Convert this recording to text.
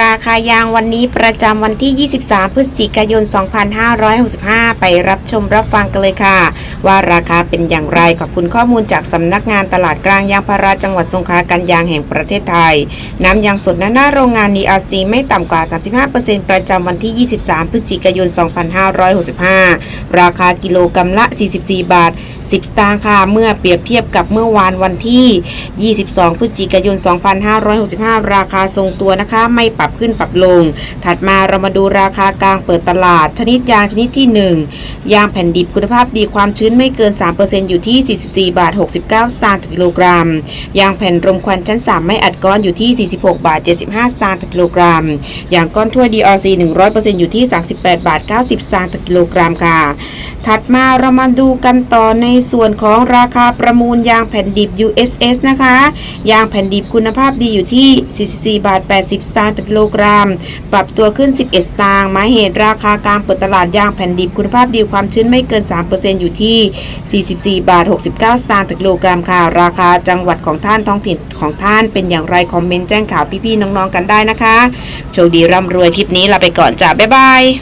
ราคายางวันนี้ประจำวันที่ 23 พฤศจิกายน 2565 ไปรับชมรับฟังกันเลยค่ะ ว่าราคาเป็นอย่างไรขอบคุณข้อมูลจากสำนักงานตลาดกลางยางพาราจังหวัดสงขลากันยางแห่งประเทศไทย น้ำยางสดหน้าหน้าโรงงาน DRC ไม่ต่ำกว่า 35%ประจำวันที่ 23 พฤศจิกายน 2565 ราคากิโลกรัมละ 44 บาท 10 สตางค์ค่ะเมื่อเปรียบเทียบกับเมื่อวานวันที่ 22 พฤศจิกายน 2565 ราคาทรงตัวนะคะไม่ปรับขึ้นปรับลง ถัดมาเรามาดูราคากลางเปิดตลาด ชนิดยางชนิดที่ 1 ยางแผ่นดิบคุณภาพดีความชื้นไม่เกิน 3%อยู่ที่ 44 บาท 69 สตางค์ต่อกิโลกรัม ยางแผ่นรมควันชั้น 3 ไม่อัดก้อนอยู่ที่ 46 บาท 75 สตางค์ต่อกิโลกรัม ยางก้อนถ้วย DRC 100%อยู่ที่ 38 บาท 90 สตางค์ต่อกิโลกรัมค่ะ ถัดมาเรามาดูกันต่อในส่วนของราคาประมูลยางแผ่นดิบ USS นะคะ ยางแผ่นดิบคุณภาพดีอยู่ที่ 44 บาท 80 สตางค์กิโลกรัม ปรับตัวขึ้น 11 สตางค์หมายเหตุราคากลางเปิดตลาดยางแผ่นดิบคุณภาพดีความชื้นไม่เกิน 3%อยู่ที่ 44 บาท 69 สตางค์ต่อกิโลกรัมค่ะ ราคาจังหวัดของท่านท้องถิ่นของท่านเป็นอย่างไรคอมเมนต์แจ้งข่าวพี่ๆน้องๆกันได้นะคะ โชคดีร่ำรวยคลิปนี้ลาไปก่อนจ้าบ๊ายบาย